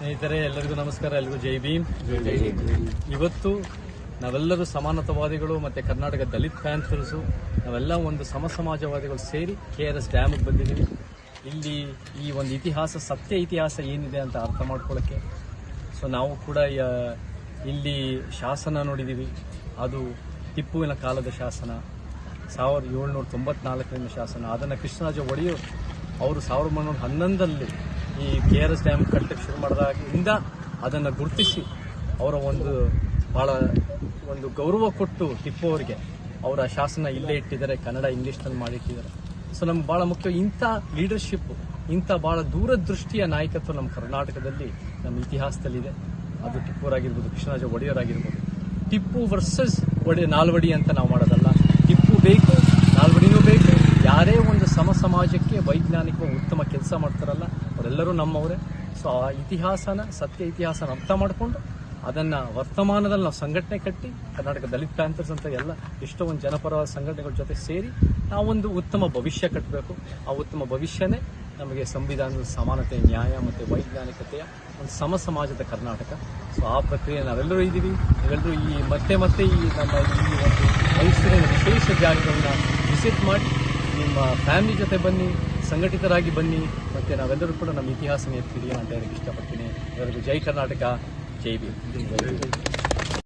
ಸ್ನೇಹಿತರೆ, ಎಲ್ಲರಿಗೂ ನಮಸ್ಕಾರ, ಎಲ್ಲರಿಗೂ ಜೈ ಭೀಮ್. ಇವತ್ತು ನಾವೆಲ್ಲರೂ ಸಮಾನತಾವಾದಿಗಳು, ಮತ್ತೆ ಕರ್ನಾಟಕ ದಲಿತ್ ಪ್ಯಾಂಥರ್ಸು ನಾವೆಲ್ಲ ಒಂದು ಸಮ ಸಮಾಜವಾದಿಗಳು ಸೇರಿ ಕೆ ಆರ್ ಎಸ್ ಡ್ಯಾಮ್ಗೆ ಬಂದಿದ್ದೀವಿ. ಇಲ್ಲಿ ಈ ಒಂದು ಇತಿಹಾಸ, ಸತ್ಯ ಇತಿಹಾಸ ಏನಿದೆ ಅಂತ ಅರ್ಥ ಮಾಡ್ಕೊಳ್ಳೋಕ್ಕೆ ಸೊ ನಾವು ಕೂಡ ಇಲ್ಲಿ ಶಾಸನ ನೋಡಿದ್ದೀವಿ. ಅದು ಟಿಪ್ಪುವಿನ ಕಾಲದ ಶಾಸನ, ಸಾವಿರದ ಏಳ್ನೂರ ತೊಂಬತ್ನಾಲ್ಕರಿಂದ ಶಾಸನ. ಅದನ್ನು ಕೃಷ್ಣರಾಜ ಒಡೆಯೋರು ಅವರು ಸಾವಿರದ ಒಂಬೈನೂರ ಹನ್ನೊಂದರಲ್ಲಿ ಈ ಕೆ ಆರ್ ಎಸ್ ಡ್ಯಾಮ್ ಕಟ್ಟಕ್ಕೆ ಶುರು ಮಾಡಿದಾಗಿಂದ ಅದನ್ನು ಗುರುತಿಸಿ ಅವರ ಒಂದು ಭಾಳ ಒಂದು ಗೌರವ ಕೊಟ್ಟು ಟಿಪ್ಪು ಅವರಿಗೆ ಅವರ ಶಾಸನ ಇಲ್ಲೇ ಇಟ್ಟಿದ್ದಾರೆ, ಕನ್ನಡ ಇಂಗ್ಲೀಷ್ನಲ್ಲಿ ಮಾಡಿಟ್ಟಿದ್ದಾರೆ. ಸೊ ನಮ್ಗೆ ಭಾಳ ಮುಖ್ಯ, ಇಂಥ ಲೀಡರ್ಶಿಪ್ ಇಂಥ ಭಾಳ ದೂರದೃಷ್ಟಿಯ ನಾಯಕತ್ವ ನಮ್ಮ ಕರ್ನಾಟಕದಲ್ಲಿ ನಮ್ಮ ಇತಿಹಾಸದಲ್ಲಿದೆ. ಅದು ಟಿಪ್ಪುರಾಗಿರ್ಬೋದು ಕೃಷ್ಣರಾಜ ಒಡೆಯರಾಗಿರ್ಬೋದು ಟಿಪ್ಪು ವರ್ಸಸ್ ಒಡೆ, ನಾಲ್ವಡಿ ಅಂತ ನಾವು ಮಾಡೋದಲ್ಲ. ಟಿಪ್ಪು ಬೇಕು, ನಾಲ್ವಡಿನೂ ಬೇಕು. ಯಾರೇ ಒಂದು ಸಮ ಸಮಾಜಕ್ಕೆ ವೈಜ್ಞಾನಿಕ ಕೆಲಸ ಮಾಡ್ತಾರಲ್ಲ, ಅವರೆಲ್ಲರೂ ನಮ್ಮವರೇ. ಸೊ ಆ ಇತಿಹಾಸನ, ಸತ್ಯ ಇತಿಹಾಸನ ಅರ್ಥ ಮಾಡಿಕೊಂಡು ಅದನ್ನು ವರ್ತಮಾನದಲ್ಲಿ ನಾವು ಸಂಘಟನೆ ಕಟ್ಟಿ, ಕರ್ನಾಟಕ ದಲಿತ ಪ್ಯಾಂಥರ್ಸ್ ಅಂತ ಎಲ್ಲ ಎಷ್ಟೋ ಒಂದು ಜನಪರ ಸಂಘಟನೆಗಳ ಜೊತೆ ಸೇರಿ ನಾವೊಂದು ಉತ್ತಮ ಭವಿಷ್ಯ ಕಟ್ಟಬೇಕು ಆ ಉತ್ತಮ ಭವಿಷ್ಯನೇ ನಮಗೆ ಸಂವಿಧಾನದ ಸಮಾನತೆ, ನ್ಯಾಯ ಮತ್ತು ವೈಜ್ಞಾನಿಕತೆಯ ಒಂದು ಸಮ ಸಮಾಜದ ಕರ್ನಾಟಕ. ಸೊ ಆ ಪ್ರಕ್ರಿಯೆ ನಾವೆಲ್ಲರೂ ಇದ್ದೀವಿ. ಎಲ್ಲರೂ ಈ ಮತ್ತೆ ಮತ್ತೆ ಈ ನಮ್ಮ ಈ ಒಂದು ಮೈಸೂರಿನ ವಿಶೇಷ ಜಾಗಗಳನ್ನ ವಿಸಿಟ್ ಮಾಡಿ, ನಿಮ್ಮ ಫ್ಯಾಮಿಲಿ ಜೊತೆ ಬನ್ನಿ. ಸಂಘಟಿತರಾಗಿ ಬನ್ನಿ. ಮತ್ತು ನಾವೆಲ್ಲರೂ ಕೂಡ ನಮ್ಮ ಇತಿಹಾಸನೇ ಎತ್ತಿ ಅಂತ ಹೇಳಕ್ಕೆ ಇಷ್ಟಪಡ್ತೀನಿ. ಎಲ್ಲರಿಗೂ ಜೈ ಕರ್ನಾಟಕ ಜೈ ಭೀಮ್.